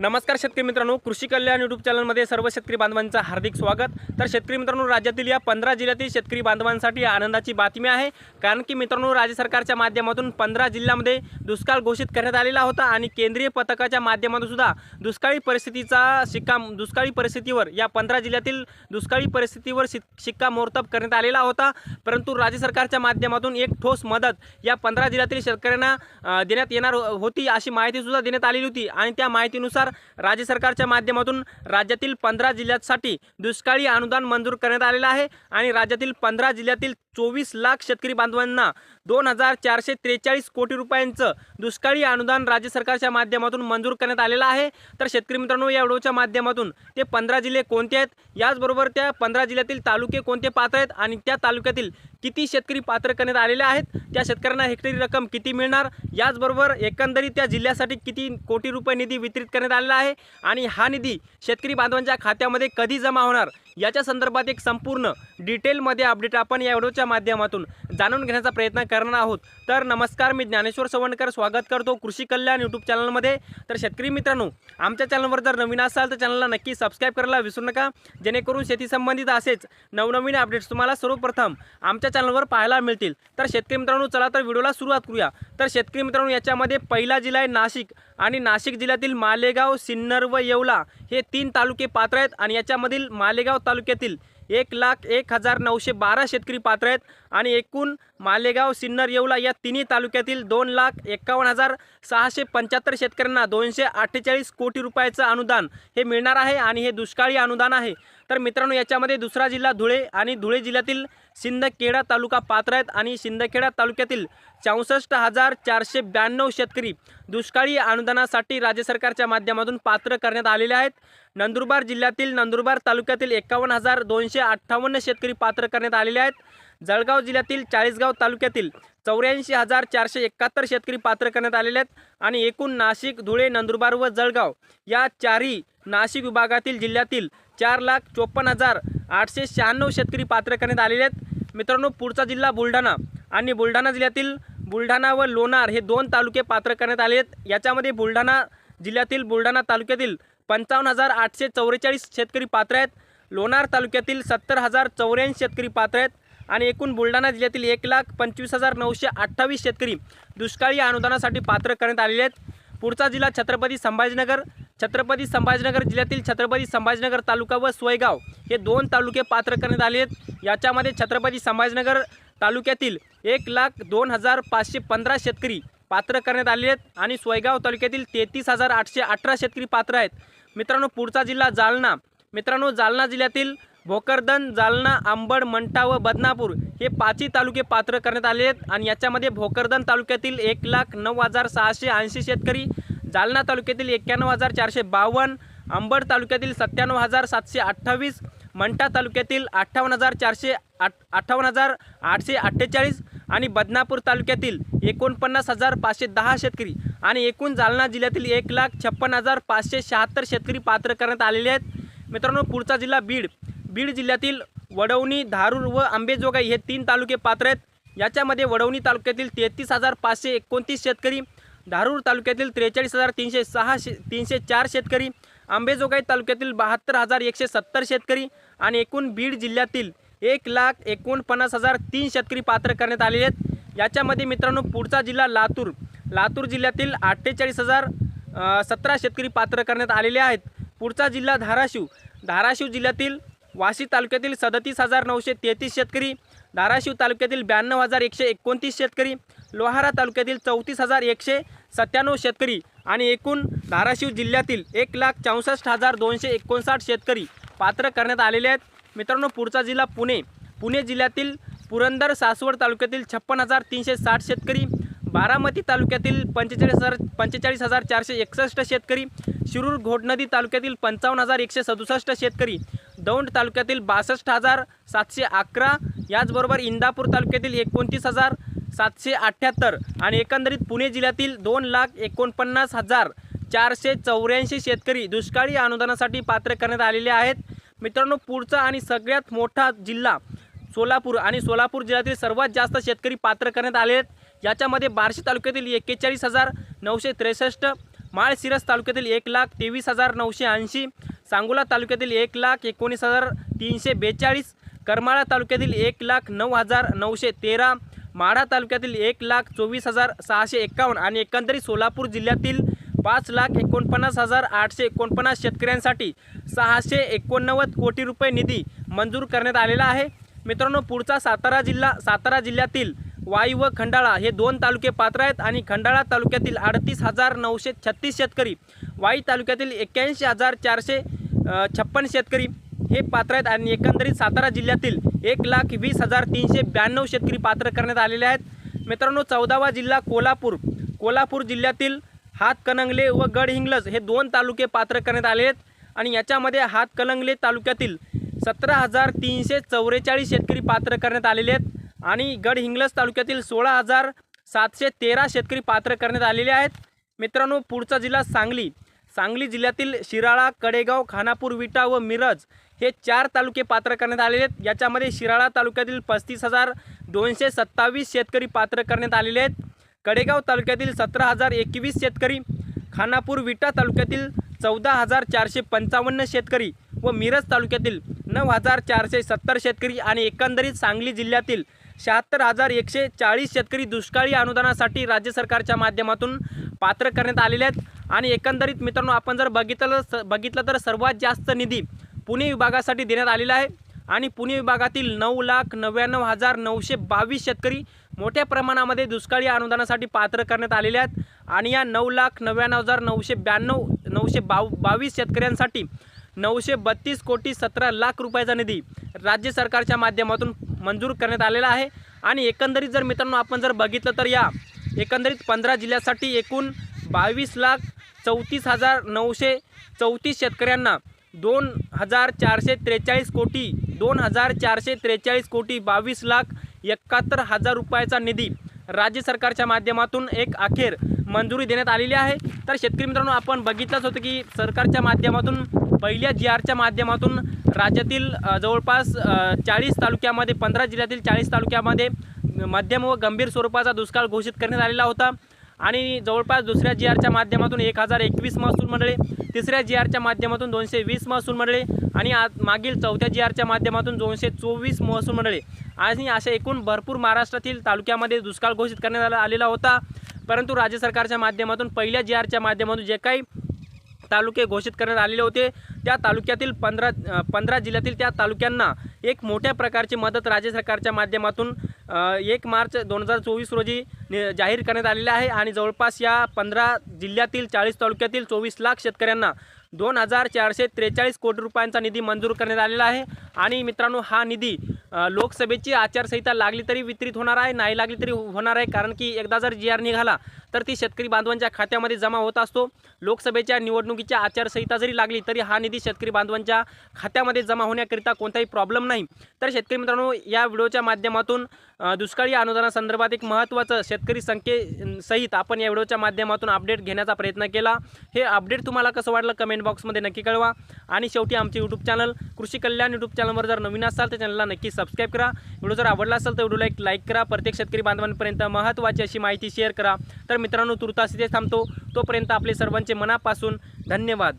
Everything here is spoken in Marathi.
नमस्कार शेतकरी मित्रांनो कृषी कल्याण यूट्यूब चॅनलमध्ये सर्व शेतकरी बांधवांचं हार्दिक स्वागत. तर शेतकरी मित्रांनो राज्यातील या पंधरा जिल्ह्यातील शेतकरी बांधवांसाठी आनंदाची बातमी आहे. कारण की मित्रांनो राज्य सरकारच्या माध्यमातून पंधरा जिल्ह्यामध्ये दुष्काळ घोषित करण्यात आलेला होता आणि केंद्रीय पथकाच्या माध्यमातून सुद्धा दुष्काळी परिस्थितीचा शिक्का दुष्काळी परिस्थितीवर या पंधरा जिल्ह्यातील दुष्काळी परिस्थितीवर शि शिक्कामोर्तब करण्यात आलेला होता. परंतु राज्य सरकारच्या माध्यमातून एक ठोस मदत या पंधरा जिल्ह्यातील शेतकऱ्यांना देण्यात येणार होती अशी माहितीसुद्धा देण्यात आलेली होती. आणि त्या माहितीनुसार राज्य सरकारच्या माध्यमातून राज्यातील पंधरा जिल्ह्यांसाठी दुष्काळी अनुदान मंजूर करण्यात आलेलं आहे आणि राज्यातील पंधरा जिल्ह्यातील चोवीस लाख शेतकरी बांधवांना दोन हजार चारशे त्रेचाळीस कोटी रुपयांचं दुष्काळी अनुदान राज्य सरकारच्या माध्यमातून मंजूर करण्यात आलेलं आहे. तर शेतकरी मित्रांनो या व्हिडिओच्या माध्यमातून ते पंधरा जिल्हे कोणते आहेत? याचबरोबर त्या पंधरा जिल्ह्यातील तालुके कोणते पात्र आहेत? आणि त्या तालुक्यातील किती शेतकरी पात्र करण्यात आलेले आहेत? त्या शेतकऱ्यांना हेक्टरी रक्कम किती मिळणार? याचबरोबर एकंदरीत त्या जिल्ह्यासाठी किती कोटी रुपये निधी वितरित करण्यात आलेला आहे? आणि हा निधी शेतकरी बांधवांच्या खात्यामध्ये कधी जमा होणार? याच्या संदर्भात एक संपूर्ण डिटेलमध्ये अपडेट आपण या व्हिडिओच्या माध्यमातून जाणून घेण्याचा प्रयत्न करणार आहोत. तर नमस्कार मी ज्ञानेश्वर सवणकर. स्वागत करतो कृषी कल्याण यूट्यूब चॅनलमध्ये तर शेतकरी मित्रांनो आमच्या चॅनलवर जर नवीन असाल तर चॅनलला नक्की सबस्क्राईब करायला विसरू नका. जेणेकरून शेती संबंधित असेच नवनवीन अपडेट्स तुम्हाला सर्वप्रथम आमच्या चॅनलवर पाहायला मिळतील. तर शेतकरी मित्रांनो चला तर व्हिडिओला सुरुवात करूया. तर शेतकरी मित्रांनो याच्यामध्ये पहिला जिल्हा आहे नाशिक आणि नाशिक जिल्ह्यातील मालेगाव सिन्नर व येवला हे तीन तालुके पात्र आहेत आणि याच्यामधील मालेगाव तालुक्यातील एक लाख एक हजार नऊशे बारा शेतकरी पात्र आहेत. आणि एकूण मालेगाव सिन्नर येवला या तिन्ही तालुक्यातील दोन लाख एकावन्न हजार सहाशे पंच्याहत्तर शेतकऱ्यांना दोनशे अठ्ठेचाळीस कोटी रुपयाचं अनुदान हे मिळणार आहे आणि हे दुष्काळी अनुदान आहे. तर मित्रांनो याच्यामध्ये दुसरा जिल्हा धुळे आणि धुळे जिल्ह्यातील सिंदखेडा तालुका पात्र आहेत आणि सिंदखेडा तालुक्यातील चौसष्ट हजार चारशे ब्याण्णव शेतकरी दुष्काळी अनुदानासाठी राज्य सरकारच्या माध्यमातून पात्र करण्यात आलेले आहेत. नंदुरबार जिल्ह्यातील नंदुरबार तालुक्यातील एकावन्न हजार दोनशे अठ्ठावन्न शेतकरी पात्र करण्यात आलेले आहेत. जळगाव जिल्ह्यातील चाळीसगाव तालुक्यातील चौऱ्याऐंशी हजार चारशे एकाहत्तर शेतकरी पात्र करण्यात आलेले आहेत. आणि एकूण नाशिक धुळे नंदुरबार व जळगाव या चारही नाशिक विभागातील जिल्ह्यातील चार लाख चोपन्न हजार आठशे शहाण्णव शेतकरी पात्र करण्यात आलेले आहेत. मित्रांनो पुढचा जिल्हा बुलढाणा आणि बुलढाणा जिल्ह्यातील बुलढाणा व लोणार हे दोन तालुके पात्र करण्यात आले आहेत. याच्यामध्ये बुलढाणा जिल्ह्यातील बुलढाणा तालुक्यातील पंचावन्न हजार आठशे चौवेचाळीस शेतकरी पात्र आहेत. लोणार तालुक्यातील सत्तर हजार चौऱ्याऐंशी शेतकरी पात्र आहेत. आणि एकूण बुलढाणा जिल्ह्यातील एक लाख पंचवीस हजार नऊशे अठ्ठावीस शेतकरी दुष्काळी अनुदानासाठी पात्र करण्यात आलेले आहेत. पुढचा जिल्हा छत्रपती संभाजीनगर. छत्रपती संभाजीनगर जिल्ह्यातील छत्रपती संभाजीनगर तालुका व सोयगाव हे दोन तालुके पात्र करण्यात आले आहेत. याच्यामध्ये छत्रपती संभाजीनगर तालुक्यातील एक लाख दोन हजार पाचशे पंधरा शेतकरी पात्र करण्यात आले आहेत आणि सोयगाव तालुक्यातील तेहतीस हजार आठशे अठरा शेतकरी पात्र आहेत. मित्रांनो पुढचा जिल्हा जालना. मित्रांनो जालना जिल्ह्यातील भोकरदन जालना आंबड मंठा व बदनापूर हे पाचही तालुके पात्र करण्यात आले आहेत आणि याच्यामध्ये भोकरदन तालुक्यातील एक लाख नऊ हजार सहाशे ऐंशी शेतकरी जालना तालुक्यातील एक्क्याण्णव हजार चारशे बावन्न आंबड तालुक्यातील सत्त्याण्णव हजार सातशे अठ्ठावीस मंठा तालुक्यातील अठ्ठावन्न हजार चारशे आठ अठ्ठावन्न हजार आठशे अठ्ठेचाळीस आणि बदनापूर तालुक्यातील एकोणपन्नास हजार पाचशे दहा शेतकरी आणि एकूण जालना जिल्ह्यातील एक लाख छप्पन्न हजार पाचशे शहात्तर शेतकरी पात्र करण्यात आलेले आहेत. मित्रांनो पुढचा जिल्हा बीड. बीड जिल्ह्यातील वडवणी धारूर व आंबेजोगाई हे तीन तालुके पात्र आहेत. याच्यामध्ये वडवणी तालुक्यातील तेहतीस हजार पाचशे एकोणतीस शेतकरी धारूर तालुक्यातील त्रेचाळीस हजार तीनशे सहा शे तीनशे चार शेतकरी आंबेजोगाई तालुक्यातील बहात्तर हजार एकशे सत्तर शेतकरी आणि एकूण बीड जिल्ह्यातील एक लाख एकोणपन्नास हजार तीन शेतकरी पात्र करण्यात आलेले आहेत. याच्यामध्ये मित्रांनो पुढचा जिल्हा लातूर. लातूर जिल्ह्यातील अठ्ठेचाळीस हजार सतरा शेतकरी पात्र करण्यात आलेले आहेत. पुढचा जिल्हा धाराशिव. धाराशिव जिल्ह्यातील वाशी तालुक्यातील सदतीस हजार नऊशे तेहतीस शेतकरी धाराशिव तालुक्यातील ब्याण्णव हजार एकशे एकोणतीस शेतकरी लोहारा तालुक्यातील चौतीस हजार एकशे सत्त्याण्णव शेतकरी आणि एकूण धाराशिव जिल्ह्यातील एक लाख चौसष्ट हजार दोनशे एकोणसाठ शेतकरी पात्र करण्यात आलेले आहेत. मित्रांनो पुढचा जिल्हा पुणे. पुणे जिल्ह्यातील पुरंदर सासवड तालुक्यातील छप्पन हजार तीनशे साठ शेतकरी बारामती तालुक्यातील पंचेचाळीस हजार पंचेचाळीस हजार चारशे एकसष्ट शेतकरी शिरूर घोडनदी तालुक्यातील पंचावन्न हजार एकशे सदुसष्ट शेतकरी दौंड तालुक्यातील बासष्ट हजार सातशे अकरा याचबरोबर इंदापूर तालुक्यातील एकोणतीस हजार सातशे अठ्ठ्याहत्तर आणि एकंदरीत पुणे जिल्ह्यातील दोन लाख एकोणपन्नास हजार चारशे चौऱ्याऐंशी शेतकरी दुष्काळी अनुदानासाठी पात्र करण्यात आलेले आहेत. मित्रांनो पुढचा आणि सगळ्यात मोठा जिल्हा सोलापूर आणि सोलापूर जिल्ह्यातील सर्वात जास्त शेतकरी पात्र करण्यात आले आहेत. याच्यामध्ये बार्शी तालुक्यातील एक्केचाळीस हजार नऊशे त्रेसष्ट माळशिरस तालुक्यातील एक लाख तेवीस हजार नऊशे ऐंशी सांगोला तालुक्यातील एक लाख एकोणीस हजार तीनशे बेचाळीस करमाळा तालुक्यातील एक लाख नऊ हजार नऊशे तेरा माढा तालुक्यातील एक लाख चोवीस हजार सहाशे एक्कावन्न आणि एकंदरीत सोलापूर जिल्ह्यातील पाच लाख एकोणपन्नास हजार आठशे एकोणपन्नास शेतकऱ्यांसाठी सहाशे एकोणनव्वद कोटी रुपये निधी मंजूर करण्यात आलेला आहे. मित्रांनो पुढचा सातारा जिल्हा सातारा जिल्ह्यातील वाई व खंडाळा हे दोन तालुके पात्र आहेत आणि खंडाळा तालुक्यातील अडतीस हजार नऊशे छत्तीस शेतकरी वाई तालुक्यातील एक्क्याऐंशी हजार चारशे छप्पन शेतकरी हे पात्र आहेत आणि एकंदरीत सातारा जिल्ह्यातील एक लाख वीस हजार तीनशे ब्याण्णव शेतकरी पात्र करण्यात आलेले आहेत. मित्रांनो चौदावा जिल्हा कोल्हापूर. कोल्हापूर जिल्ह्यातील हातकणंगले व गडहिंग्लज हे दोन तालुके पात्र करण्यात आले आहेत. आणि याच्यामध्ये हातकणंगले तालुक्यातील सतरा हजार तीनशे चौवेचाळीस शेतकरी पात्र करण्यात आलेले आहेत. आणि गडहिंग्लज तालुक्यातील सोळा हजार सातशे तेरा शेतकरी पात्र करण्यात आलेले आहेत. मित्रांनो पुढचा जिल्हा सांगली. सांगली जिल्ह्यातील शिराळा कडेगाव खानापूर विटा व मिरज हे चार तालुके पात्र करण्यात आलेले आहेत. याच्यामध्ये शिराळा तालुक्यातील पस्तीस हजार दोनशे सत्तावीस शेतकरी पात्र करण्यात आलेले आहेत. कडेगाव तालुक्यातील सतरा हजार एकवीस शेतकरी खानापूर विटा तालुक्यातील चौदा हजार चारशे पंचावन्न शेतकरी व मिरज तालुक्यातील नऊ हजार चारशे सत्तर शेतकरी आणि एकंदरीत सांगली जिल्ह्यातील शहात्तर हजार एकशे चाळीस शेतकरी दुष्काळी अनुदानासाठी राज्य सरकारच्या माध्यमातून पात्र करण्यात आलेले आहेत. आणि एकंदरीत मित्रांनो आपण जर बघितलं स बघितलं तर सर्वात जास्त निधी पुणे विभागासाठी देण्यात आलेला आहे. आणि पुणे विभागातील नऊ लाख नव्याण्णव हजार नऊशे बावीस शेतकरी मोठ्या प्रमाणामध्ये दुष्काळी अनुदानासाठी पात्र करण्यात आलेले आहेत. आणि या नऊ लाख नव्याण्णव हजार नऊशे ब्याण्णव नऊशे बाव बावीस शेतकऱ्यांसाठी नऊशे बत्तीस कोटी सतरा लाख रुपयाचा निधी राज्य सरकारच्या माध्यमातून मंजूर करण्यात आलेला आहे. आणि एकंदरीत जर मित्रांनो आपण जर बघितलं तर या एकंदरीत पंधरा जिल्ह्यासाठी एकूण बावीस लाख चौतीस हजार नऊशे चौतीस शेतकऱ्यांना दोन हजार चारशे त्रेचाळीस कोटी दोन हजार चारशे त्रेचाळीस कोटी बावीस लाख एकाहत्तर हजार रुपयाचा निधी राज्य सरकारच्या माध्यमातून एक अखेर मंजुरी देण्यात आलेली आहे. तर शेतकरी मित्रांनो आपण बघितलंच होतं की सरकारच्या माध्यमातून पहिल्या जी आरच्या माध्यमातून राज्यातील जवळपास चाळीस तालुक्यामध्ये पंधरा जिल्ह्यातील चाळीस तालुक्यामध्ये मध्यम व गंभीर स्वरूपाचा दुष्काळ घोषित करण्यात आलेला होता. आणि जवळपास दुसऱ्या जी आरच्या माध्यमातून एक हजार एकवीस महसूल मंडळे तिसऱ्या जी आरच्या माध्यमातून दोनशे वीस महसूल मंडळे आणि आज मागील चौथ्या जी आरच्या माध्यमातून दोनशे चोवीस महसूल मंडळे. आणि अशा एकूण भरपूर महाराष्ट्रातील तालुक्यामध्ये दुष्काळ घोषित करण्यात आला आलेला होता. परंतु राज्य सरकारच्या माध्यमातून पहिल्या जी आरच्या माध्यमातून जे काही तालुके घोषित करण्यात आलेले होते त्या तालुक्यातील पंधरा पंधरा जिल्ह्यातील त्या तालुक्यांना एक मोठ्या प्रकारची मदत राज्य सरकारच्या माध्यमातून एक मार्च दोन हजार चोवीस रोजी नि- जाहीर करण्यात आलेले आहे आणि जवळपास या पंधरा जिल्ह्यातील चाळीस तालुक्यातील चोवीस लाख शेतकऱ्यांना दोन हजार चारशे त्रेचाळीस कोटी रुपयांचा निधी मंजूर करण्यात आलेला आहे. आणि मित्रांनो हा निधी लोकसभेची आचारसंहिता लागली तरी वितरित होणार आहे नाही लागली तरी होणार आहे. कारण की एकदा जर जी आर निघाला तर ती शेतकरी बांधवांच्या खात्यामध्ये जमा होत असतो. लोकसभेच्या निवडणुकीच्या आचारसंहिता जरी लागली तरी हा निधी शेतकरी बांधवांच्या खात्यामध्ये जमा होण्याकरिता कोणताही प्रॉब्लेम नाही. तर शेतकरी मित्रांनो या व्हिडिओच्या माध्यमातून दुष्काळी अनुदानासंदर्भात एक महत्त्वाचं शेतकरी संख्येसहित आपण या व्हिडिओच्या माध्यमातून अपडेट घेण्याचा प्रयत्न केला. हे अपडेट तुम्हाला कसं वाटलं कमेंट बॉक्समध्ये नक्की कळवा. आणि शेवटी आमचे यूट्यूब चॅनल कृषी कल्याण यूट्यूब चॅनलवर जर नवीन असाल तर चॅनलला नक्की सबस्क्राईब करा. व्हिडिओ जर आवडला असेल तर व्हिडिओला एक लाईक करा. प्रत्येक शेतकरी बांधवांपर्यंत महत्त्वाची अशी माहिती शेअर करा. तर मित्रांनो तुर्तास इथे थांबतो. तोपर्यंत आपले सर्वांचे मनापासून धन्यवाद.